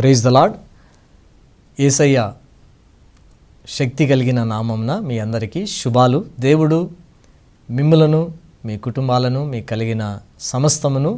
Praise the lord Yesayya శక్తి కలిగిన నామంన మీ అందరికీ శుభాలు. దేవుడు మిమ్ములను మీ కుటుంబాలను మీ కలిగిన సమస్తమును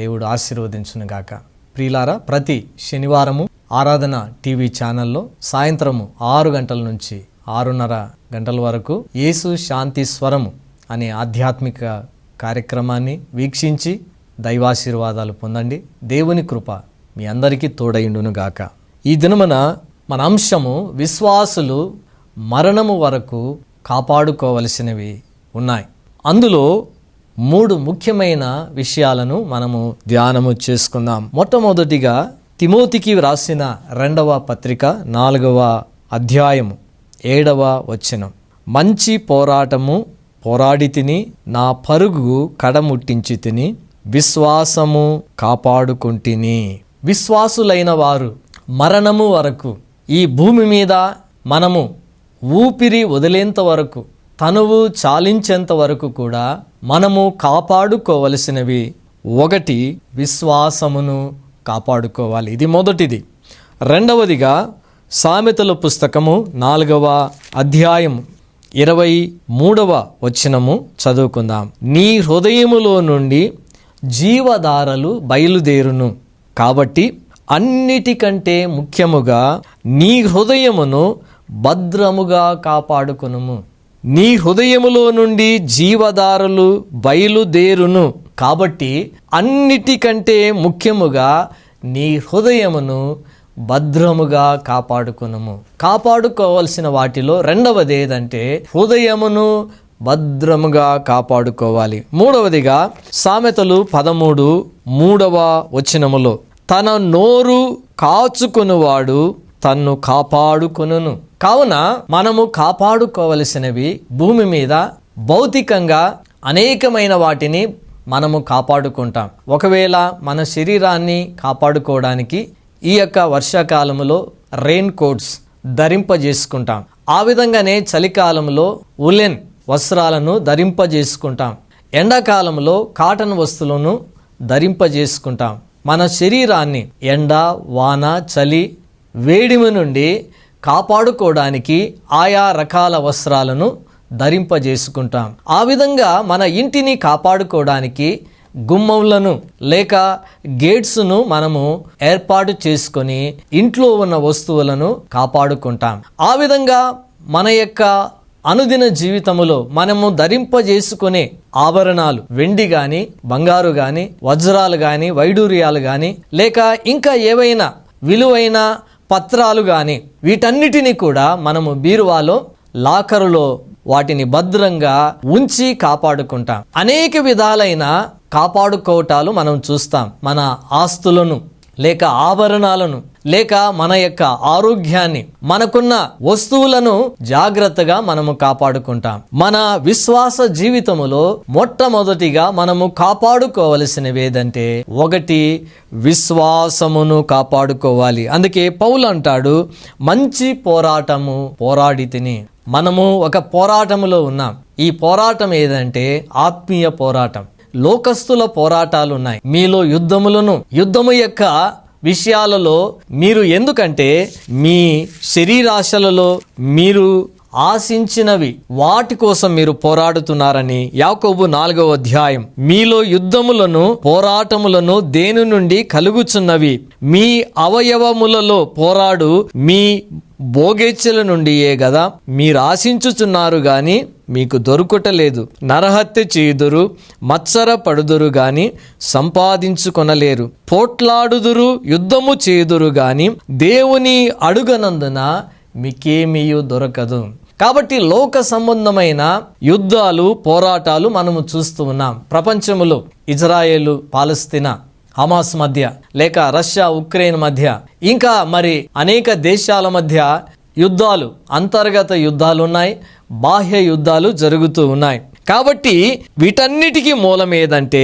దేవుడు ఆశీర్వదించునుగాక. ప్రియులారా ప్రతి శనివారము ఆరాధన టీవీ ఛానల్లో సాయంత్రము ఆరు గంటల నుంచి ఆరున్నర గంటల వరకు యేసు శాంతి స్వరము అనే ఆధ్యాత్మిక కార్యక్రమాన్ని వీక్షించి దైవాశీర్వాదాలు పొందండి. దేవుని కృప మీ అందరికీ తోడైండును గాక ఈ దినమున మన అంశము విశ్వాసులు మరణము వరకు కాపాడుకోవలసినవి ఉన్నాయి. అందులో మూడు ముఖ్యమైన విషయాలను మనము ధ్యానము చేసుకుందాం. మొట్టమొదటిగా తిమోతికి వ్రాసిన రెండవ పత్రిక నాలుగవ అధ్యాయము ఏడవ వచనం. మంచి పోరాటము పోరాడి తిని నా పరుగు కడముట్టించి తిని విశ్వాసము కాపాడుకుంటిని. విశ్వాసులైన వారు మరణము వరకు ఈ భూమి మీద మనము ఊపిరి వదిలేంత వరకు తనువు చాలించేంత వరకు కూడా మనము కాపాడుకోవలసినవి ఒకటి విశ్వాసమును కాపాడుకోవాలి. ఇది మొదటిది. రెండవదిగా సామెతల పుస్తకము నాలుగవ అధ్యాయం ఇరవై మూడవ వచనము చదువుకుందాం. నీ హృదయములో నుండి జీవధారలు బయలుదేరును. కాబట్టి అన్నిటికంటే ముఖ్యముగా నీ హృదయమును భద్రముగా కాపాడుకునుము. నీ హృదయములో నుండి జీవదారులు బయలుదేరును. కాబట్టి అన్నిటికంటే ముఖ్యముగా నీ హృదయమును భద్రముగా కాపాడుకునుము. కాపాడుకోవాల్సిన వాటిలో రెండవది ఏదంటే హృదయమును భద్రముగా కాపాడుకోవాలి. మూడవదిగా సామెతలు పదమూడు మూడవ వచనములో. తన నోరు కాచుకునివాడు తన్ను కాపాడుకొనును. కావున మనము కాపాడుకోవలసినవి భూమి మీద భౌతికంగా అనేకమైన వాటిని మనము కాపాడుకుంటాం. ఒకవేళ మన శరీరాన్ని కాపాడుకోవడానికి ఈ యొక్క వర్షాకాలంలో రెయిన్ కోట్స్ ధరింపజేసుకుంటాం. ఆ విధంగానే చలికాలంలో ఉలెన్ వస్త్రాలను ధరింపజేసుకుంటాం. ఎండాకాలంలో కాటన్ వస్తువులను ధరింపజేసుకుంటాం. మన శరీరాన్ని ఎండ వాన చలి వేడిమి నుండి కాపాడుకోవడానికి ఆయా రకాల వస్త్రాలను ధరింపజేసుకుంటాం. ఆ విధంగా మన ఇంటిని కాపాడుకోవడానికి గుమ్మములను లేక గేట్స్ను మనము ఏర్పాటు చేసుకొని ఇంట్లో ఉన్న వస్తువులను కాపాడుకుంటాం. ఆ విధంగా మన యొక్క అనుదిన జీవితములో మనము ధరింపజేసుకునే ఆభరణాలు వెండి గాని బంగారు గాని వజ్రాలు గాని వైడూర్యాలు గాని లేక ఇంకా ఏవైనా విలువైన పత్రాలు గాని వీటన్నిటిని కూడా మనము బీరువాలో లాకరులో వాటిని భద్రంగా ఉంచి కాపాడుకుంటాం. అనేక విధాలైన కాపాడుకోవటాలు మనం చూస్తాం. మన ఆస్తులను లేక ఆభరణాలను లేక మన యొక్క ఆరోగ్యాన్ని మనకున్న వస్తువులను జాగ్రత్తగా మనము కాపాడుకుంటాం. మన విశ్వాస జీవితములో మొట్టమొదటిగా మనము కాపాడుకోవలసినవి ఏదంటే ఒకటి విశ్వాసమును కాపాడుకోవాలి. అందుకే పౌలు అంటాడు మంచి పోరాటము పోరాడి తిని మనము ఒక పోరాటములో ఉన్నాం. ఈ పోరాటం ఏదంటే ఆత్మీయ పోరాటం. లోకస్తుల పోరాటాలు ఉన్నాయి మీలో యుద్ధములను యుద్ధము యొక్క విషయాలలో మీరు ఎందుకంటే మీ శరీరాశలలో మీరు ఆశించినవి వాటి కోసం మీరు పోరాడుతున్నారని యాకోబు నాలుగవ అధ్యాయం. మీలో యుద్ధములను పోరాటములను దేని నుండి కలుగుచున్నవి? మీ అవయవములలో పోరాడు మీ భోగేచ్ఛల నుండియే గదా మీరు ఆశించుచున్నారు గాని మీకు దొరుకుటలేదు. నరహత్య చేయుదురు మత్సర పడుదురు గాని సంపాదించుకొనలేరు. పోట్లాడుదురు యుద్ధము చేయుదురు గాని దేవుని అడుగనందున మీకేమీయు దొరకదు. కాబట్టి లోక సంబంధమైన యుద్ధాలు పోరాటాలు మనము చూస్తూ ఉన్నాం. ప్రపంచములో ఇజ్రాయేలు పాలస్తీనా హమాస్ మధ్య లేక రష్యా ఉక్రెయిన్ మధ్య ఇంకా మరి అనేక దేశాల మధ్య యుద్ధాలు అంతర్గత యుద్ధాలు ఉన్నాయి బాహ్య యుద్ధాలు జరుగుతూ ఉన్నాయి. కాబట్టి వీటన్నిటికీ మూలం ఏదంటే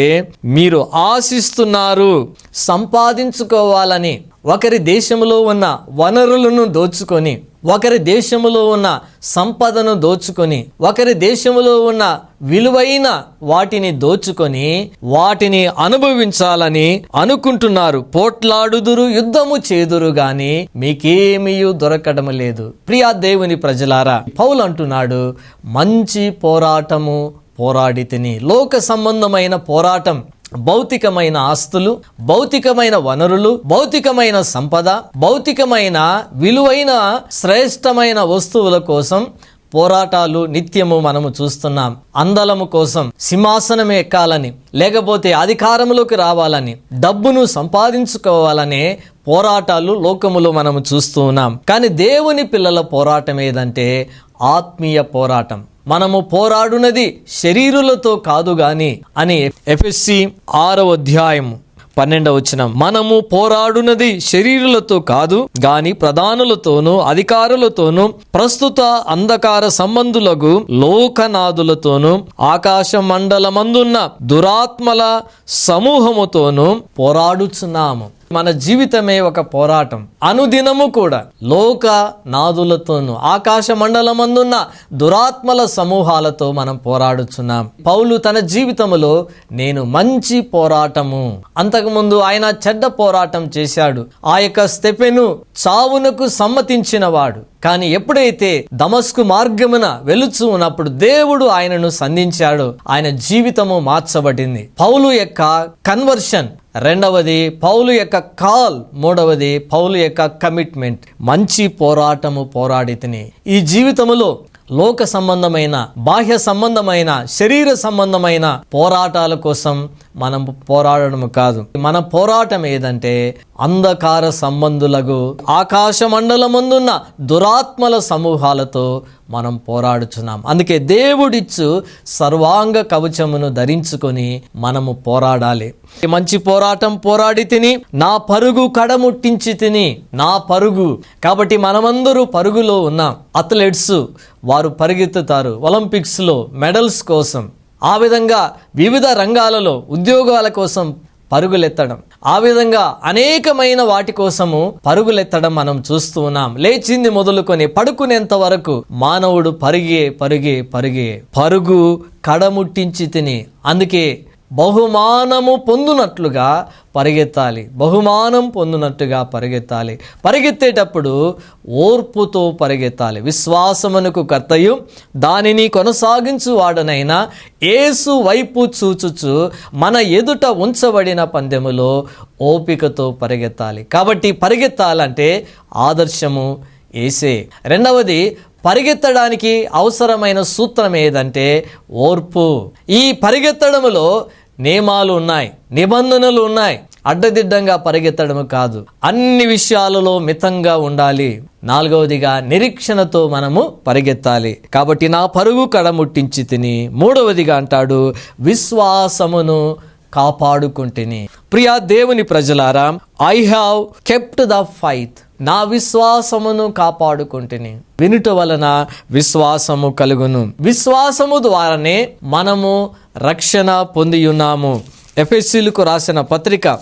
మీరు ఆశిస్తున్నారు సంపాదించుకోవాలని ఒకరి దేశంలో ఉన్న వనరులను దోచుకొని ఒకరి దేశములో ఉన్న సంపదను దోచుకొని ఒకరి దేశములో ఉన్న విలువైన వాటిని దోచుకొని వాటిని అనుభవించాలని అనుకుంటున్నారు. పోట్లాడుదురు యుద్ధము చేదురు గాని మీకేమీ దొరకడం లేదు. ప్రియా దేవుని ప్రజలారా పౌలు అంటున్నాడు మంచి పోరాటము పోరాడితిని లోక సంబంధమైన పోరాటం భౌతికమైన ఆస్తులు భౌతికమైన వనరులు భౌతికమైన సంపద భౌతికమైన విలువైన శ్రేష్టమైన వస్తువుల కోసం పోరాటాలు నిత్యము మనము చూస్తున్నాం. అందలము కోసం సింహాసనం ఎక్కాలని లేకపోతే అధికారంలోకి రావాలని డబ్బును సంపాదించుకోవాలనే పోరాటాలు లోకములో మనము చూస్తూ ఉన్నాం. కానీ దేవుని పిల్లల పోరాటం ఏదంటే ఆత్మీయ పోరాటం. మనము పోరాడునది శరీరులతో కాదు గాని అని ఎఫ్ఎస్సి ఆరవ అధ్యాయము పన్నెండవ వచ్చిన మనము పోరాడునది శరీరులతో కాదు గాని ప్రధానులతోనూ అధికారులతోనూ ప్రస్తుత అంధకార సంబంధులకు లోకనాథులతోనూ ఆకాశ మండలమందున్న దురాత్మల సమూహముతోనూ పోరాడుచున్నాము. మన జీవితమే ఒక పోరాటం. అనుదినము కూడా లోక నాదులతోనూ ఆకాశ మండలమందున్న దురాత్మల సమూహాలతో మనం పోరాడుచున్నాం. పౌలు తన జీవితములో నేను మంచి పోరాటము. అంతకుముందు ఆయన చెడ్డ పోరాటం చేశాడు. ఆ యొక్క స్టెపెను చావునకు సమ్మతించిన వాడు కానీ ఎప్పుడైతే దమస్కు మార్గమున వెలుచు ఉన్నప్పుడు దేవుడు ఆయనను సంధించాడు. ఆయన జీవితము మార్చబడింది. పౌలు యొక్క కన్వర్షన్ రెండవది పౌలు యొక్క కాల్. మూడవది పౌలు యొక్క కమిట్మెంట్. మంచి పోరాటము పోరాడితిని ఈ జీవితములో లోక సంబంధమైన బాహ్య సంబంధమైన శరీర సంబంధమైన పోరాటాల కోసం మనం పోరాడడం కాదు. మన పోరాటం ఏదంటే అంధకార సంబంధులకు ఆకాశ మండలముందున్న దురాత్మల సమూహాలతో మనం పోరాడుచున్నాం. అందుకే దేవుడిచ్చు సర్వాంగ కవచమును ధరించుకొని మనము పోరాడాలి. మంచి పోరాటం పోరాడి తిని నా పరుగు కడముట్టించి తిని నా పరుగు. కాబట్టి మనమందరూ పరుగులో ఉన్నాం. అథ్లెట్స్ వారు పరిగెత్తుతారు. ఒలింపిక్స్లో మెడల్స్ కోసం. ఆ విధంగా వివిధ రంగాలలో ఉద్యోగాల కోసం పరుగులెత్తడం ఆ విధంగా అనేకమైన వాటి కోసము పరుగులెత్తడం మనం చూస్తూ ఉన్నాం. లేచింది మొదలుకొని పడుకునేంత వరకు మానవుడు పరిగే పరిగే పరిగే. పరుగు కడముట్టించి తిని అందుకే బహుమానము పొందునట్లుగా పరిగెత్తాలి. బహుమానం పొందునట్టుగా పరిగెత్తాలి. పరిగెత్తేటప్పుడు ఓర్పుతో పరిగెత్తాలి. విశ్వాసమునకు కర్తయు దానిని కొనసాగించు వాడనైనా ఏసు వైపు చూచుచు మన ఎదుట ఉంచబడిన పందెములో ఓపికతో పరిగెత్తాలి. కాబట్టి పరిగెత్తాలంటే ఆదర్శము ఏసే. రెండవది పరిగెత్తడానికి అవసరమైన సూత్రం ఏదంటే ఓర్పు. ఈ పరిగెత్తడములో నియమాలు ఉన్నాయి నిబంధనలు ఉన్నాయి. అడ్డదిడ్డంగా పరిగెత్తడం కాదు. అన్ని విషయాలలో మితంగా ఉండాలి. నాలుగవదిగా నిరీక్షణతో మనము పరిగెత్తాలి. కాబట్టి నా పరుగు కడముట్టించి తిని మూడవదిగా అంటాడు విశ్వాసమును కాపాడుకుంటుని. ప్రియా దేవుని ప్రజలారా I have kept the faith నా విశ్వాసమును కాపాడుకుంటుని. వినుట వలన విశ్వాసము కలుగును. విశ్వాసము ద్వారానే మనము రక్షణ పొందియున్నాము. ఎఫ్ఎస్సీలకు రాసిన పత్రిక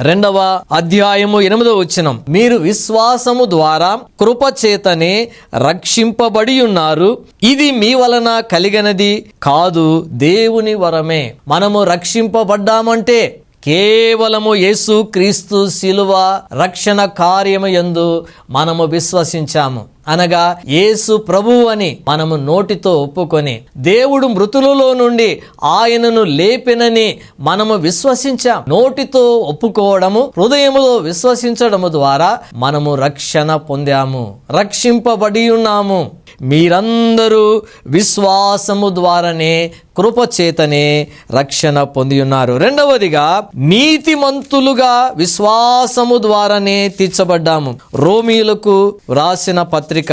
రెండవ అధ్యాయము ఎనిమిదవ వచ్చినం మీరు విశ్వాసము ద్వారా కృపచేతనే రక్షింపబడి ఉన్నారు ఇది మీ వలన కలిగినది కాదు దేవుని వరమే. మనము రక్షింపబడ్డామంటే కేవలము యేసు క్రీస్తు శిలువ రక్షణ కార్యము యందు మనము విశ్వసించాము. అనగా యేసు ప్రభువు అని మనము నోటితో ఒప్పుకొని దేవుడు మృతులలో నుండి ఆయనను లేపినని మనము విశ్వసించాం. నోటితో ఒప్పుకోవడము హృదయములో విశ్వసించడము ద్వారా మనము రక్షణ పొందాము రక్షింపబడి ఉన్నాము. మీరందరూ విశ్వాసము ద్వారానే కృపచేతనే రక్షణ పొంది ఉన్నారు రెండవదిగా నీతిమంతులుగా విశ్వాసము ద్వారానే తీర్చబడ్డాము. రోమీలకు రాసిన పత్రిక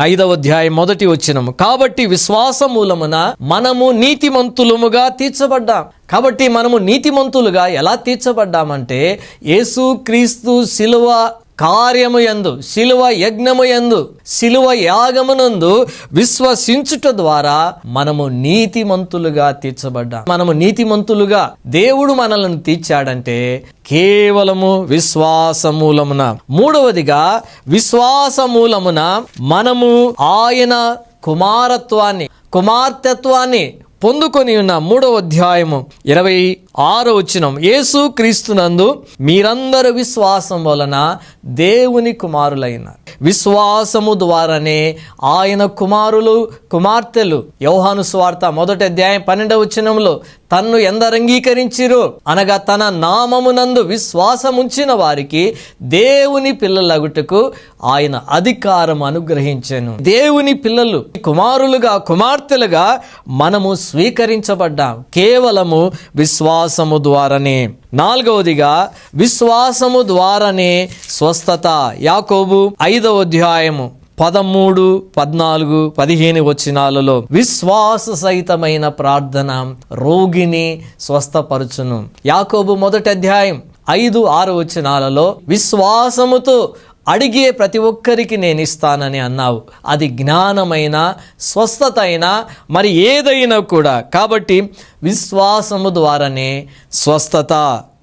ఐదవ అధ్యాయం మొదటి వచ్చినము కాబట్టి విశ్వాస మూలమున మనము నీతిమంతులముగా తీర్చబడ్డాం. కాబట్టి మనము నీతిమంతులుగా ఎలా తీర్చబడ్డామంటే యేసు క్రీస్తు శిలువ కార్యము యందు శిలువ యజ్ఞము యందు శిలువ యాగమునందు విశ్వసించుట ద్వారా మనము నీతిమంతులుగా తీర్చబడ్డా. మనము నీతిమంతులుగా దేవుడు మనలను తీర్చాడంటే కేవలము విశ్వాసమూలమున. మూడవదిగా విశ్వాసమూలమున మనము ఆయన కుమారత్వాన్ని కుమార్తెత్వాన్ని పొందుకొని ఉన్న మూడవ అధ్యాయము ఇరవై ఆరో వచ్చినం యేసు క్రీస్తునందు మీరందరూ విశ్వాసం వలన దేవుని కుమారులైన విశ్వాసము ద్వారానే ఆయన కుమారులు కుమార్తెలు. యోహాను స్వార్త మొదటి అధ్యాయం పన్నెండవ వచనంలో తన్ను ఎందరు అంగీకరించిరో అనగా తన నామమునందు విశ్వాసముంచిన వారికి దేవుని పిల్లలగుటకు ఆయన అధికారం అనుగ్రహించాను. దేవుని పిల్లలు కుమారులుగా కుమార్తెలుగా మనము స్వీకరించబడ్డాం. కేవలము విశ్వాసము ద్వారానే. నాలుగవదిగా విశ్వాసము ద్వారానే స్వస్థత. యాకోబు ఐదవ అధ్యాయము. పదమూడు పద్నాలుగు పదిహేను వచనాలలో విశ్వాస సహితమైన ప్రార్థన రోగిని స్వస్థపరచును. యాకోబు మొదటి అధ్యాయం ఐదు ఆరు వచనాలలో విశ్వాసముతో అడిగే ప్రతి ఒక్కరికి నేను ఇస్తానని అన్నావు. అది జ్ఞానమైన స్వస్థత అయినా మరి ఏదైనా కూడా. కాబట్టి విశ్వాసము ద్వారానే స్వస్థత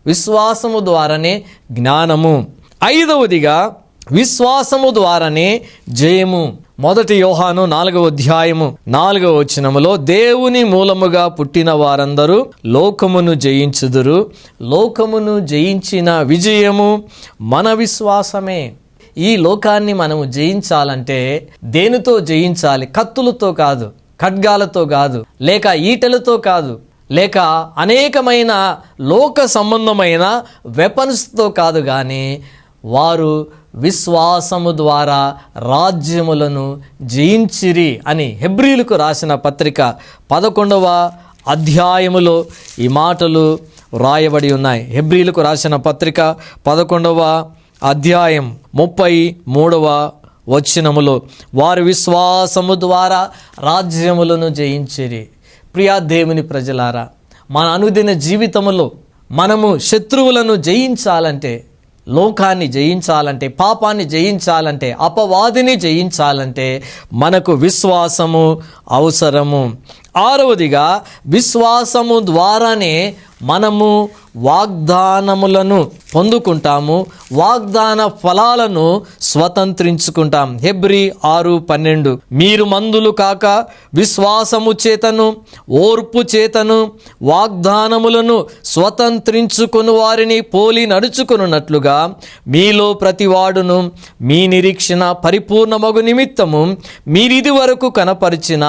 విశ్వాసము ద్వారానే జ్ఞానము. ఐదవదిగా విశ్వాసము ద్వారానే జయము. మొదటి యోహాను నాలుగవ అధ్యాయము నాలుగవ వచనములో దేవుని మూలముగా పుట్టిన వారందరూ లోకమును జయించుదురు. లోకమును జయించిన విజయము మన విశ్వాసమే. ఈ లోకాన్ని మనము జయించాలంటే దేనితో జయించాలి? కత్తులతో కాదు ఖడ్గాలతో కాదు లేక ఈటలతో కాదు లేక అనేకమైన లోక సంబంధమైన వెపన్స్తో కాదు కానీ వారు విశ్వాసము ద్వారా రాజ్యములను జయించిరి అని హెబ్రిలకు రాసిన పత్రిక పదకొండవ అధ్యాయములో ఈ మాటలు వ్రాయబడి ఉన్నాయి. హెబ్రిలకు రాసిన పత్రిక పదకొండవ అధ్యాయం ముప్పై మూడవ వచ్చినములో వారు విశ్వాసము ద్వారా రాజ్యములను జయించిరి. ప్రియా దేవుని ప్రజలారా మన అనుదిన జీవితములో మనము శత్రువులను జయించాలంటే లోకాన్ని జయించాలంటే పాపాన్ని జయించాలంటే అపవాదిని జయించాలంటే మనకు విశ్వాసము అవసరము. ఆరవదిగా విశ్వాసము ద్వారానే మనము వాగ్దానములను పొందుకుంటాము వాగ్దాన ఫలాలను స్వతంత్రించుకుంటాం. హెబ్రి ఆరు పన్నెండు. మీరు మందులు కాక విశ్వాసము చేతను ఓర్పు చేతను వాగ్దానములను స్వతంత్రించుకుని వారిని పోలి నడుచుకున్నట్లుగా మీలో ప్రతివాడును మీ నిరీక్షణ పరిపూర్ణమగు నిమిత్తము మీరిది వరకు కనపరిచిన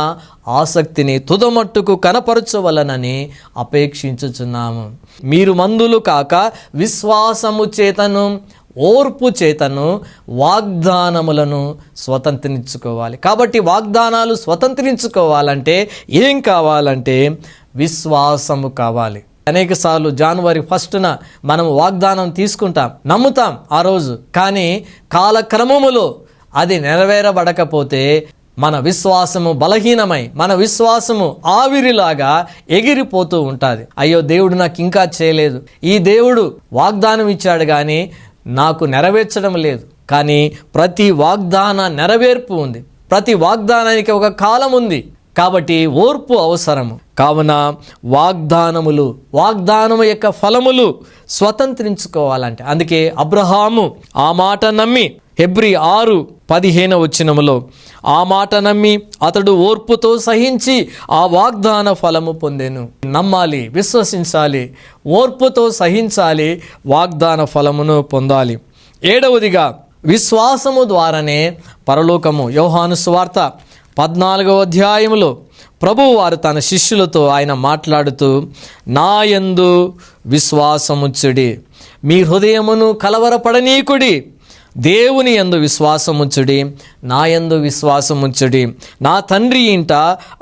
ఆసక్తిని తుదమట్టుకు కనపరచవలనని అపేక్షించుచున్నాము. మీరు మందులు కాక విశ్వాసము చేతను ఓర్పు చేతను వాగ్దానములను స్వతంత్రించుకోవాలి. కాబట్టి వాగ్దానాలు స్వతంత్రించుకోవాలంటే ఏం కావాలంటే విశ్వాసము కావాలి. అనేక సార్లు జనవరి ఫస్ట్న మనం వాగ్దానం తీసుకుంటాం నమ్ముతాం ఆ రోజు. కానీ కాలక్రమములో అది నెరవేరబడకపోతే మన విశ్వాసము బలహీనమై మన విశ్వాసము ఆవిరిలాగా ఎగిరిపోతూ ఉంటుంది. అయ్యో దేవుడు నాకు ఇంకా చేయలేదు. ఈ దేవుడు వాగ్దానం ఇచ్చాడు కానీ నాకు నెరవేర్చడం లేదు. కానీ ప్రతి వాగ్దాన నెరవేర్పు ఉంది. ప్రతి వాగ్దానానికి ఒక కాలం ఉంది. కాబట్టి ఓర్పు అవసరము. కావున వాగ్దానములు వాగ్దానము యొక్క ఫలములు స్వతంత్రించుకోవాలంటే. అందుకే అబ్రహాము ఆ మాట నమ్మి హెబ్రి ఆరు పదిహేన వచ్చినములో ఆ మాట నమ్మి అతడు ఓర్పుతో సహించి ఆ వాగ్దాన ఫలము పొందెను. నమ్మాలి విశ్వసించాలి ఓర్పుతో సహించాలి వాగ్దాన ఫలమును పొందాలి. ఏడవదిగా విశ్వాసము ద్వారానే పరలోకము. యోహాను స్వార్త పద్నాలుగవ అధ్యాయములో ప్రభువు వారు తన శిష్యులతో ఆయన మాట్లాడుతూ నాయందు విశ్వాసముచ్చుడి మీ హృదయమును కలవరపడనీకుడి దేవుని ఎందు విశ్వాసముచ్చుడి నా యందు విశ్వాసముచ్చుడి నా తండ్రి ఇంట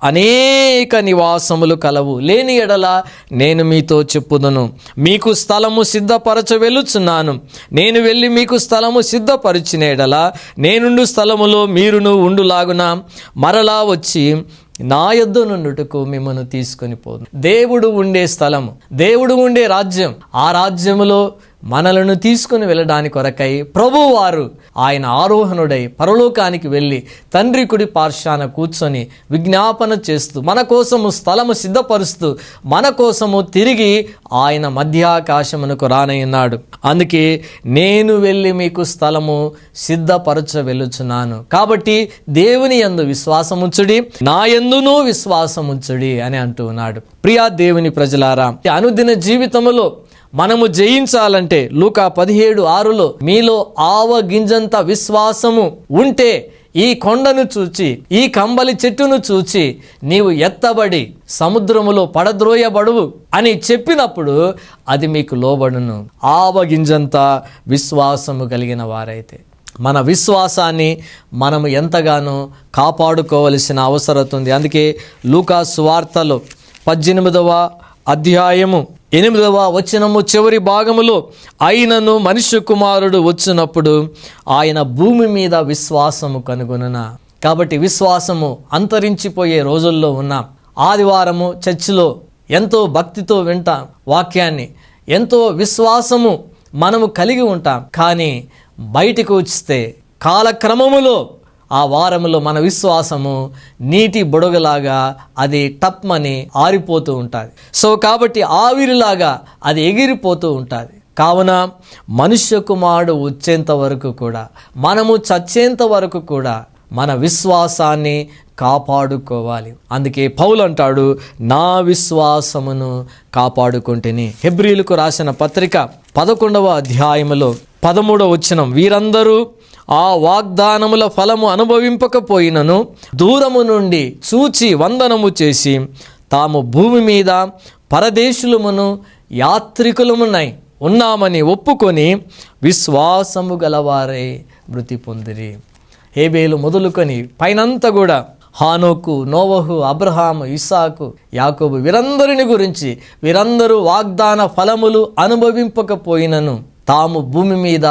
అనేక నివాసములు కలవు. లేని ఎడల నేను మీతో చెప్పుదును. మీకు స్థలము సిద్ధపరచ వెళ్ళుచున్నాను. నేను వెళ్ళి మీకు స్థలము సిద్ధపరిచిన ఎడల నేనుండు స్థలములో మీరును ఉండులాగున మరలా వచ్చి నా యొద్ద నుండుటకు మిమ్మల్ని తీసుకొని పోదు దేవుడు ఉండే స్థలము. దేవుడు ఉండే రాజ్యం. ఆ రాజ్యములో మనలను తీసుకుని వెళ్ళడానికి కొరకై ప్రభువారు ఆయన ఆరోహణుడై పరలోకానికి వెళ్ళి తండ్రి కుడి పార్శ్వాన కూర్చొని విజ్ఞాపన చేస్తూ మన కోసము స్థలము సిద్ధపరుస్తూ మన కోసము తిరిగి ఆయన మధ్యాకాశమునకు రానయ్యన్నాడు. అందుకే నేను వెళ్ళి మీకు స్థలము సిద్ధపరచ వెళ్ళుచున్నాను కాబట్టి దేవుని యందు విశ్వాసముంచుడి నా ఎందునూ విశ్వాసముంచుడి అని అంటూ ఉన్నాడు. ప్రియా దేవుని ప్రజలారా అనుదిన జీవితములో మనము జయించాలంటే లూకా పదిహేడు ఆరులో మీలో ఆవగింజంత విశ్వాసము ఉంటే ఈ కొండను చూచి ఈ కంబలి చెట్టును చూచి నీవు ఎత్తబడి సముద్రములో పడద్రోయబడువు అని చెప్పినప్పుడు అది మీకు లోబడును. ఆవగింజంత విశ్వాసము కలిగిన వారైతే. మన విశ్వాసాన్ని మనము ఎంతగానో కాపాడుకోవలసిన అవసరం ఉంది. అందుకే లూకా సువార్తలో పద్దెనిమిదవ అధ్యాయము ఎనిమిదవ వచనము చివరి భాగములో అయినను మనిషి కుమారుడు వచ్చినప్పుడు ఆయన భూమి మీద విశ్వాసము కనుగొనన. కాబట్టి విశ్వాసము అంతరించిపోయే రోజుల్లో ఉన్నాం ఆదివారము చర్చిలో ఎంతో భక్తితో వింటాం వాక్యాన్ని ఎంతో విశ్వాసము మనము కలిగి ఉంటాం. కానీ బయటకు వస్తే కాలక్రమములో ఆ వారములో మన విశ్వాసము నీటి బుడగలాగా అది టప్మని ఆరిపోతూ ఉంటుంది. సో కాబట్టి ఆవిరిలాగా అది ఎగిరిపోతూ ఉంటుంది. కావున మనుష్య కుమారుడు వచ్చేంత వరకు కూడా మనము చచ్చేంత వరకు కూడా మన విశ్వాసాన్ని కాపాడుకోవాలి. అందుకే పౌలు అంటాడు నా విశ్వాసమును కాపాడుకుంటేని. హెబ్రిలకు రాసిన పత్రిక పదకొండవ అధ్యాయములో పదమూడవ వచనం వీరందరూ ఆ వాగ్దానముల ఫలము అనుభవింపకపోయినను దూరము నుండి చూచి వందనము చేసి తాము భూమి మీద పరదేశులమును యాత్రికులమునై ఉన్నామని ఒప్పుకొని విశ్వాసము గలవారే మృతి పొందిరి. హేబేలు మొదలుకొని పైనంతా కూడా హానోకు నోవహు అబ్రహాము ఇసాకు యాకోబు వీరందరిని గురించి వీరందరూ వాగ్దాన ఫలములు అనుభవింపకపోయినను తాము భూమి మీద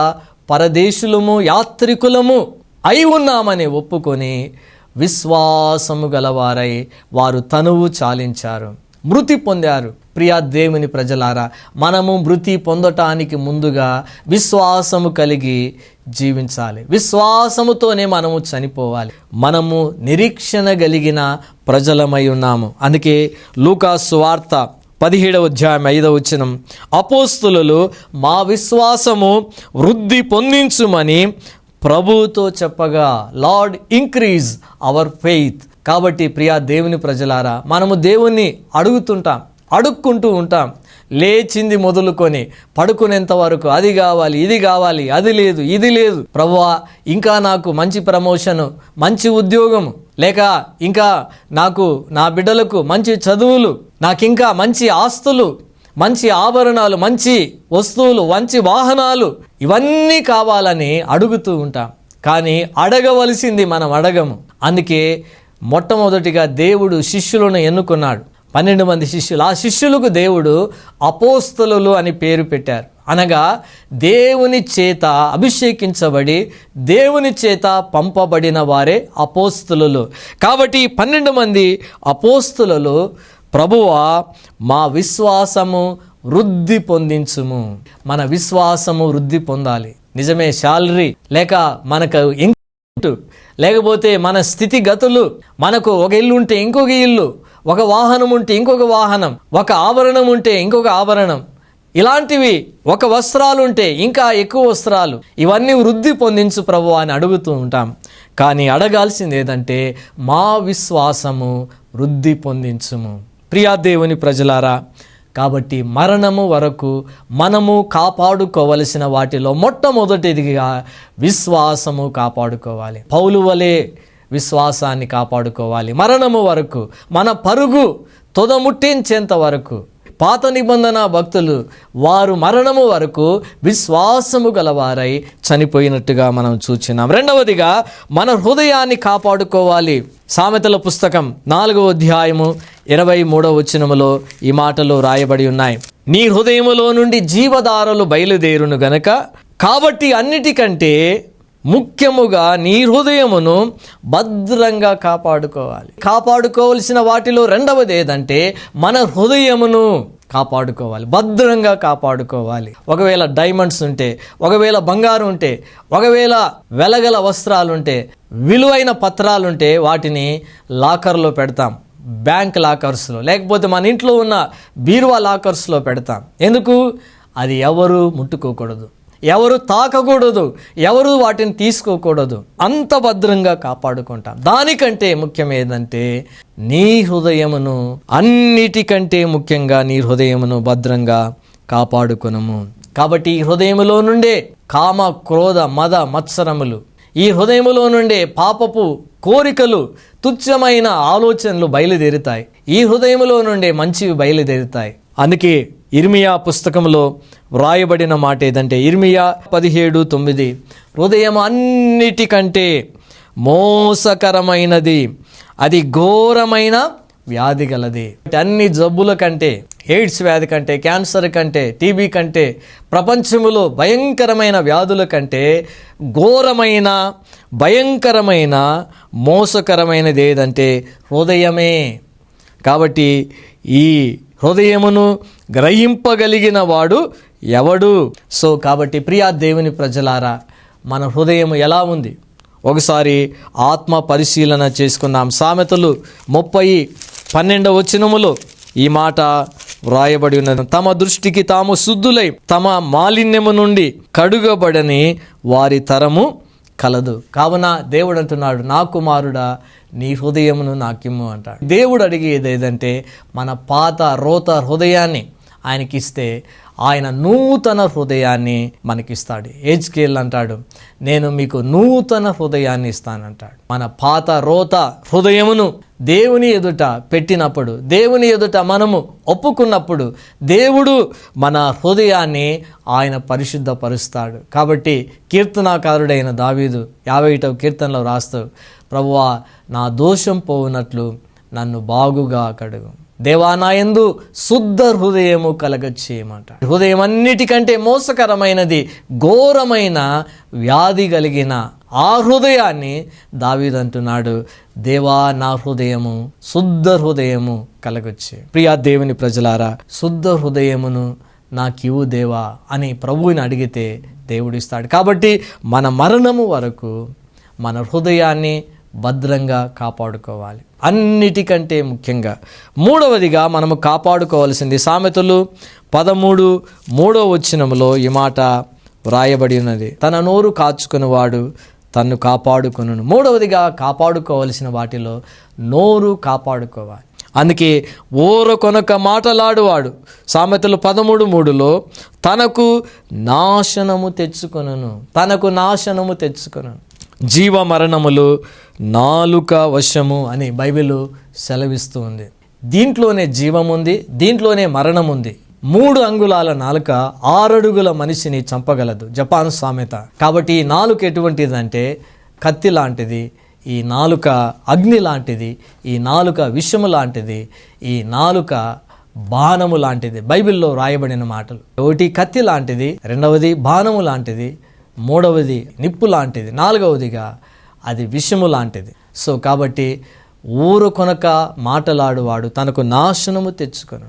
పరదేశులము యాత్రికులము అయి ఉన్నామని ఒప్పుకొని విశ్వాసము గలవారై వారు తనువు చాలించారు. మృతి పొందారు. ప్రియా దేవుని ప్రజలారా మనము మృతి పొందటానికి ముందుగా విశ్వాసము కలిగి జీవించాలి. విశ్వాసముతోనే మనము చనిపోవాలి. మనము నిరీక్షణ కలిగిన ప్రజలమై ఉన్నాము. అందుకే లూకా సువార్త పదిహేడవ అధ్యాయం ఐదవ వచనం. అపోస్తులు మా విశ్వాసము వృద్ధి పొందించుమని ప్రభువుతో చెప్పగా లార్డ్ ఇంక్రీజ్ అవర్ ఫెయిత్ కాబట్టి ప్రియా దేవుని ప్రజలారా మనము దేవుణ్ణి అడుగుతుంటాం అడుక్కుంటూ ఉంటాం. లేచింది మొదలుకొని పడుకునేంత వరకు అది కావాలి ఇది కావాలి అది లేదు ఇది లేదు. ప్రభువా ఇంకా నాకు మంచి ప్రమోషను మంచి ఉద్యోగము లేక ఇంకా నాకు నా బిడ్డలకు మంచి చదువులు నాకింకా మంచి ఆస్తులు మంచి ఆభరణాలు మంచి వస్తువులు మంచి వాహనాలు ఇవన్నీ కావాలని అడుగుతూ ఉంటాం. కానీ అడగవలసింది మనం అడగము. అందుకే మొట్టమొదటిగా దేవుడు శిష్యులను ఎన్నుకున్నాడు. పన్నెండు మంది శిష్యులు. ఆ శిష్యులకు దేవుడు అపోస్తలు అని పేరు పెట్టారు. అనగా దేవుని చేత అభిషేకించబడి దేవుని చేత పంపబడిన వారే అపోస్తులు. కాబట్టి పన్నెండు మంది అపోస్తులలో ప్రభువా మా విశ్వాసము వృద్ధి పొందించుము. మన విశ్వాసము వృద్ధి పొందాలి. నిజమే శాలరీ. లేక మనకు ఇంకు లేకపోతే మన స్థితిగతులు. మనకు ఒక ఇల్లు ఉంటే ఇంకొక ఇల్లు. ఒక వాహనం ఉంటే ఇంకొక వాహనం. ఒక ఆభరణం ఉంటే ఇంకొక ఆభరణం ఇలాంటివి ఒక వస్త్రాలు ఉంటే ఇంకా ఎక్కువ వస్త్రాలు. ఇవన్నీ వృద్ధి పొందించు ప్రభు అని అడుగుతూ ఉంటాం. కానీ అడగాల్సింది ఏదంటే మా విశ్వాసము వృద్ధి పొందించుము. ప్రియా దేవుని ప్రజలారా కాబట్టి మరణము వరకు మనము కాపాడుకోవలసిన వాటిలో మొట్టమొదటిదిగా విశ్వాసము కాపాడుకోవాలి. పౌలు వలె విశ్వాసాన్ని కాపాడుకోవాలి. మరణము వరకు మన పరుగు తొదముట్టించేంత వరకు పాత నిబంధన భక్తులు వారు మరణము వరకు విశ్వాసము గలవారై చనిపోయినట్టుగా మనం చూచినాం. రెండవదిగా మన హృదయాన్ని కాపాడుకోవాలి. సామెతల పుస్తకం నాలుగవ అధ్యాయము ఇరవై మూడవ వచనములో ఈ మాటలు రాయబడి ఉన్నాయి. నీ హృదయములో నుండి జీవధారలు బయలుదేరును గనక కాబట్టి అన్నిటికంటే ముఖ్యముగా నీ హృదయమును భద్రంగా కాపాడుకోవాలి. కాపాడుకోవలసిన వాటిలో రెండవది ఏదంటే మన హృదయమును కాపాడుకోవాలి. భద్రంగా కాపాడుకోవాలి. ఒకవేళ డైమండ్స్ ఉంటే ఒకవేళ బంగారం ఉంటే ఒకవేళ వెలగల వస్త్రాలు ఉంటే విలువైన పత్రాలుంటే వాటిని లాకర్లో పెడతాం. బ్యాంక్ లాకర్స్లో లేకపోతే మన ఇంట్లో ఉన్న బీరువా లాకర్స్లో పెడతాం. ఎందుకు? అది ఎవరు ముట్టుకోకూడదు. ఎవరు తాకకూడదు ఎవరు వాటిని తీసుకోకూడదు అంత భద్రంగా కాపాడుకుంటాం. దానికంటే ముఖ్యం ఏదంటే నీ హృదయమును అన్నిటికంటే ముఖ్యంగా నీ హృదయమును భద్రంగా కాపాడుకునము. కాబట్టి ఈ హృదయములో నుండే కామ క్రోధ మద మత్సరములు ఈ హృదయములో నుండే పాపపు కోరికలు తుచ్చమైన ఆలోచనలు బయలుదేరుతాయి. ఈ హృదయములో నుండే మంచివి బయలుదేరుతాయి. అందుకే ఇర్మియా పుస్తకంలో వ్రాయబడిన మాట ఏదంటే ఇర్మియా పదిహేడు తొమ్మిది హృదయం అన్నిటికంటే మోసకరమైనది అది ఘోరమైన వ్యాధి గలది. అన్ని జబ్బుల కంటే ఎయిడ్స్ వ్యాధి కంటే క్యాన్సర్ కంటే టీబీ కంటే ప్రపంచంలో భయంకరమైన వ్యాధుల కంటే ఘోరమైన భయంకరమైన మోసకరమైనది ఏదంటే హృదయమే. కాబట్టి ఈ హృదయమును గ్రహింపగలిగిన వాడు ఎవడు? సో కాబట్టి ప్రియా దేవుని ప్రజలారా మన హృదయం ఎలా ఉంది? ఒకసారి ఆత్మ పరిశీలన చేసుకున్నాం సామెతలు ముప్పై పన్నెండవ వచనములో ఈ మాట వ్రాయబడి ఉన్నది. తమ దృష్టికి తాము శుద్ధులై తమ మాలిన్యము నుండి కడుగబడని వారి తరము కలదు. కావున దేవుడు అంటున్నాడు నా కుమారుడా నీ హృదయమును నాకిమ్ము అంటాడు. దేవుడు అడిగేది ఏదంటే మన పాత రోత హృదయాన్ని ఆయనకిస్తే ఆయన నూతన హృదయాన్ని మనకిస్తాడు. హెచ్కేల్ అంటాడు నేను మీకు నూతన హృదయాన్ని ఇస్తానంటాడు. మన పాత రోత హృదయమును దేవుని ఎదుట పెట్టినప్పుడు దేవుని ఎదుట మనము ఒప్పుకున్నప్పుడు దేవుడు మన హృదయాన్ని ఆయన పరిశుద్ధపరుస్తాడు. కాబట్టి కీర్తనాకారుడైన దావీదు యాభై కీర్తనలో రాస్తూ ప్రభువా నా దోషం పోవునట్లు నన్ను బాగుగా కడుగు. దేవా నా ఎందు శుద్ధ హృదయము కలగచ్చేయమాట హృదయం అన్నిటికంటే మోసకరమైనది ఘోరమైన వ్యాధి కలిగిన ఆ హృదయాన్ని దావీదంటున్నాడు. దేవా నా హృదయము శుద్ధ హృదయము కలగొచ్చే. ప్రియా దేవుని ప్రజలారా శుద్ధ హృదయమును నాకివు దేవా అని ప్రభువుని అడిగితే దేవుడిస్తాడు. కాబట్టి మన మరణము వరకు మన హృదయాన్ని భద్రంగా కాపాడుకోవాలి. అన్నిటికంటే ముఖ్యంగా మూడవదిగా మనము కాపాడుకోవాల్సింది సామెతలు పదమూడు మూడో వచ్చినములో ఈ మాట వ్రాయబడి ఉన్నది. తన నోరు కాచుకునేవాడు తన్ను కాపాడుకును మూడవదిగా కాపాడుకోవలసిన వాటిలో నోరు కాపాడుకోవాలి. అందుకే ఓర కొనక మాటలాడువాడు. సామెతలు పదమూడు మూడులో తనకు నాశనము తెచ్చుకొనను. తనకు నాశనము తెచ్చుకొనను. జీవ మరణములు నాలుక వశము అని బైబిల్ సెలవిస్తూ ఉంది. దీంట్లోనే జీవం ఉంది దీంట్లోనే మరణం ఉంది మూడు అంగుళాల నాలుక ఆరడుగుల మనిషిని చంపగలదు జపాన్ సామెత. కాబట్టి ఈ నాలుక ఎటువంటిదంటే కత్తి లాంటిది ఈ నాలుక అగ్ని లాంటిది ఈ నాలుక విషము లాంటిది ఈ నాలుక బాణము లాంటిది. బైబిల్లో రాయబడిన మాటలు. ఒకటి కత్తి లాంటిది రెండవది బాణము లాంటిది మూడవది నిప్పు లాంటిది నాలుగవదిగా అది విషము లాంటిది. సో కాబట్టి ఊరు కొనక మాటలాడువాడు తనకు నాశనము తెచ్చుకొను.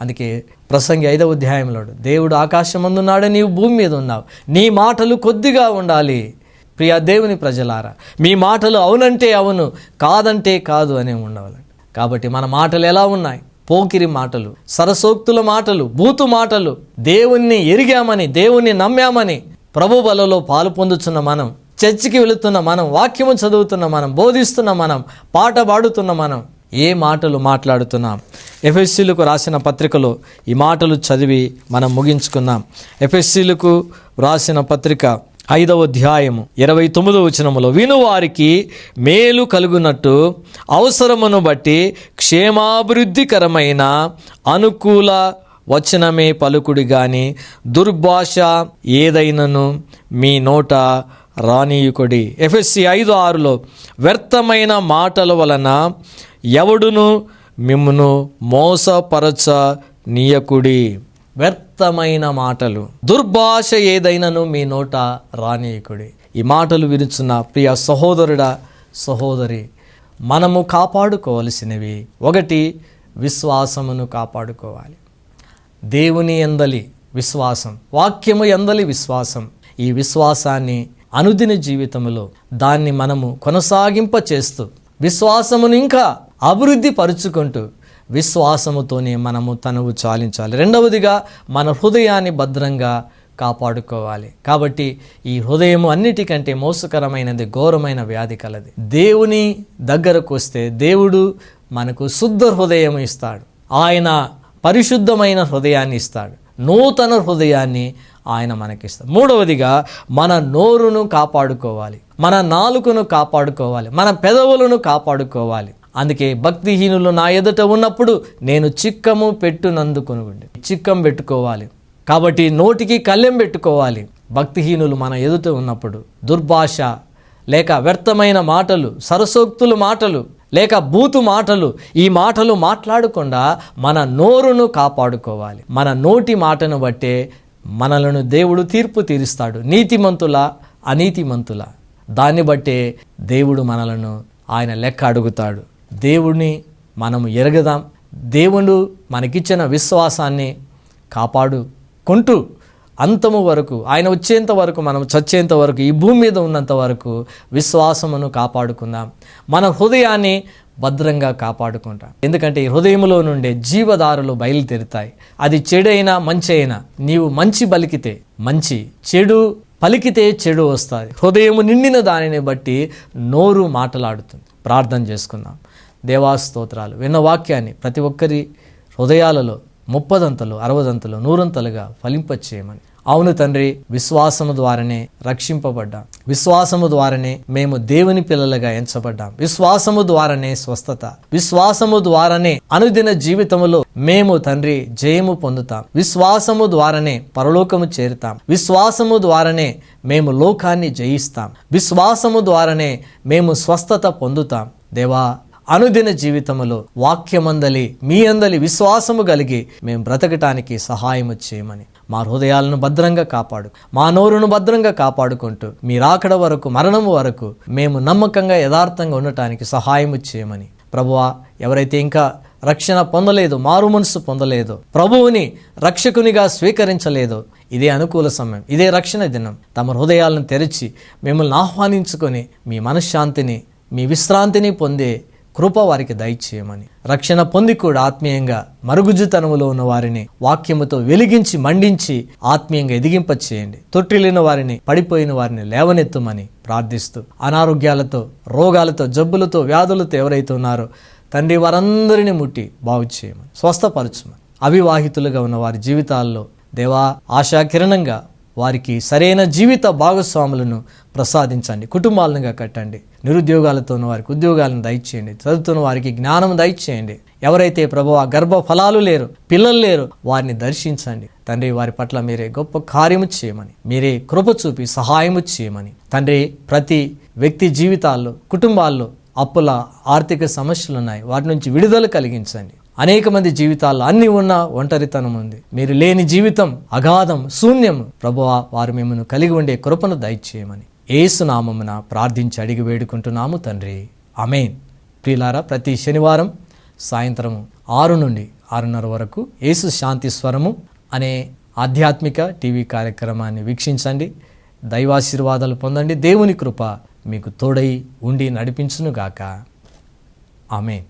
అందుకే ప్రసంగి ఐదవ అధ్యాయంలో దేవుడు ఆకాశమందున్నాడు నీవు భూమి మీద ఉన్నావు నీ మాటలు కొద్దిగా ఉండాలి. ప్రియా దేవుని ప్రజలారా మీ మాటలు అవునంటే అవును కాదంటే కాదు అని ఉండవాలి కాబట్టి మన మాటలు ఎలా ఉన్నాయి? పోకిరి మాటలు సరసోక్తుల మాటలు బూతు మాటలు దేవుణ్ణి ఎరిగామని దేవుణ్ణి నమ్మామని ప్రభు బలలో పాలు పొందుతున్న మనం చర్చికి వెళుతున్న మనం వాక్యము చదువుతున్న మనం బోధిస్తున్న మనం పాట పాడుతున్న మనం ఏ మాటలు మాట్లాడుతున్నాం? ఎఫ్ఎస్సీలకు రాసిన పత్రికలో ఈ మాటలు చదివి మనం ముగించుకున్నాం. ఎఫ్ఎస్సీలకు రాసిన పత్రిక ఐదవ అధ్యాయము ఇరవై తొమ్మిదవ వచనములో వినువారికి మేలు కలుగునట్టు అవసరమును బట్టి క్షేమాభివృద్ధికరమైన అనుకూల వచనమే పలుకుడి గాని దుర్భాష ఏదైనను మీ నోట రానీయుకొడి. ఎఫ్ఎస్సి ఐదు ఆరులో వ్యర్థమైన మాటల వలన ఎవడును మిమ్మును మోసపరచ నీయకుడి వ్యర్థమైన మాటలు. దుర్భాష ఏదైనను మీ నోట రానీయకుడి. ఈ మాటలు విరుచున్న ప్రియ సహోదరుడా సహోదరి మనము కాపాడుకోవలసినవి. ఒకటి విశ్వాసమును కాపాడుకోవాలి. దేవుని ఎందలి విశ్వాసం వాక్యము ఎందలి విశ్వాసం. ఈ విశ్వాసాన్ని అనుదిన జీవితంలో దాన్ని మనము కొనసాగింప చేస్తూ విశ్వాసమును ఇంకా అభివృద్ధి పరుచుకుంటూ విశ్వాసముతోనే మనము తనువు చాలించాలి. రెండవదిగా మన హృదయాన్ని భద్రంగా కాపాడుకోవాలి. కాబట్టి ఈ హృదయము అన్నిటికంటే మోసకరమైనది ఘోరమైన వ్యాధి కలది. దేవుని దగ్గరకు వస్తే దేవుడు మనకు శుద్ధ హృదయం ఇస్తాడు. ఆయన పరిశుద్ధమైన హృదయాన్ని ఇస్తాడు. నూతన హృదయాన్ని ఆయన మనకిస్తాడు. మూడవదిగా మన నోరును కాపాడుకోవాలి. మన నాలుకను కాపాడుకోవాలి. మన పెదవులను కాపాడుకోవాలి. అందుకే భక్తిహీనులు నా ఎదుట ఉన్నప్పుడు నేను చిక్కము పెట్టునందుకొనుగుండి చిక్కం పెట్టుకోవాలి. కాబట్టి నోటికి కళ్ళెం పెట్టుకోవాలి. భక్తిహీనులు మన ఎదుట ఉన్నప్పుడు దుర్భాష లేక వ్యర్థమైన మాటలు సరసోక్తుల మాటలు లేక బూతు మాటలు ఈ మాటలు మాట్లాడకుండా మన నోరును కాపాడుకోవాలి. మన నోటి మాటను బట్టే మనలను దేవుడు తీర్పు తీరుస్తాడు. నీతిమంతుల అనీతిమంతుల. దాన్ని బట్టే దేవుడు మనలను ఆయన లెక్క అడుగుతాడు. దేవుడిని మనము ఎరగదాం. దేవుడు మనకిచ్చిన విశ్వాసాన్ని కాపాడుకుంటూ అంతము వరకు ఆయన వచ్చేంత వరకు మనం చచ్చేంత వరకు ఈ భూమి మీద ఉన్నంత వరకు విశ్వాసమును కాపాడుకుందాం. మన హృదయాన్ని భద్రంగా కాపాడుకుంటాం. ఎందుకంటే ఈ హృదయంలో నుండే జీవదారులు బయలుదేరుతాయి. అది చెడైనా మంచి అయినా నీవు మంచి బలికితే మంచి చెడు పలికితే చెడు వస్తుంది. హృదయము నిండిన దానిని బట్టి నోరు మాటలాడుతుంది. ప్రార్థన చేసుకుందాం. దేవా స్తోత్రాలు. విన్న వాక్యాన్ని ప్రతి ఒక్కరి హృదయాలలో ముప్పదంతలు అరవదంతలు నూరంతలుగా ఫలింపచేయమని. అవును తండ్రి విశ్వాసము ద్వారానే రక్షింపబడ్డాం. విశ్వాసము ద్వారానే మేము దేవుని పిల్లలుగా ఎంచబడ్డాం. విశ్వాసము ద్వారానే స్వస్థత. విశ్వాసము ద్వారానే అనుదిన జీవితములో మేము తండ్రి జయము పొందుతాం. విశ్వాసము ద్వారానే పరలోకము చేరుతాం. విశ్వాసము ద్వారానే మేము లోకాన్ని జయిస్తాం. విశ్వాసము ద్వారానే మేము స్వస్థత పొందుతాం. దేవా అనుదిన జీవితములో వాక్యమందలి మీ అందలి విశ్వాసము కలిగి మేము బ్రతకటానికి సహాయము చేయమని. మా హృదయాలను భద్రంగా కాపాడు. మా నోరును భద్రంగా కాపాడుకుంటూ మీరాకడ వరకు మరణము వరకు మేము నమ్మకంగా యథార్థంగా ఉండటానికి సహాయము చేయమని. ప్రభువా ఎవరైతే ఇంకా రక్షణ పొందలేదు మారు మనసు పొందలేదు ప్రభువుని రక్షకునిగా స్వీకరించలేదు ఇదే అనుకూల సమయం ఇదే రక్షణ దినం. తమ హృదయాలను తెరిచి మిమ్మల్ని ఆహ్వానించుకొని మీ మనశ్శాంతిని మీ విశ్రాంతిని పొందే కృప వారికి దయచేయమని. రక్షణ పొంది కూడా ఆత్మీయంగా మరుగుజ్జుతనములో ఉన్న వారిని వాక్యముతో వెలిగించి మండించి ఆత్మీయంగా ఎదిగింప చేయండి తొట్టిల్లిన వారిని పడిపోయిన వారిని లేవనెత్తుమని ప్రార్థిస్తూ అనారోగ్యాలతో రోగాలతో జబ్బులతో వ్యాధులతో ఎవరైతే ఉన్నారో తండ్రి వారందరిని ముట్టి బాగు చేయమని స్వస్థపరచమని. అవివాహితులుగా ఉన్న వారి జీవితాల్లో దేవా ఆశాకిరణంగా వారికి సరైన జీవిత భాగస్వాములను ప్రసాదించండి కుటుంబాలనుగా కట్టండి నిరుద్యోగాలతో వారికి ఉద్యోగాలను దయచేయండి చదువుతున్న వారికి జ్ఞానం దయచేయండి. ఎవరైతే ప్రభు ఆ గర్భ ఫలాలు లేరు పిల్లలు లేరు వారిని దర్శించండి. తండ్రి వారి పట్ల మీరే గొప్ప కార్యము చేయమని మీరే కృప చూపి సహాయము చేయమని. తండ్రి ప్రతి వ్యక్తి జీవితాల్లో కుటుంబాల్లో అప్పుల ఆర్థిక సమస్యలు ఉన్నాయి వాటి నుంచి విడుదల కలిగించండి. అనేక మంది జీవితాల్లో అన్ని ఉన్న ఒంటరితనం ఉంది. మీరు లేని జీవితం అగాధం శూన్యం ప్రభువా వారు మిమ్మల్ని కలిగి ఉండే కృపను దయచేయమని ఏసునామమున ప్రార్థించి అడిగి వేడుకుంటున్నాము తండ్రి. అమేన్ ప్రియులారా ప్రతి శనివారం సాయంత్రం ఆరు నుండి ఆరున్నర వరకు ఏసు శాంతి స్వరము అనే ఆధ్యాత్మిక టీవీ కార్యక్రమాన్ని వీక్షించండి. దైవాశీర్వాదాలు పొందండి. దేవుని కృప మీకు తోడై ఉండి నడిపించునుగాక. ఆమె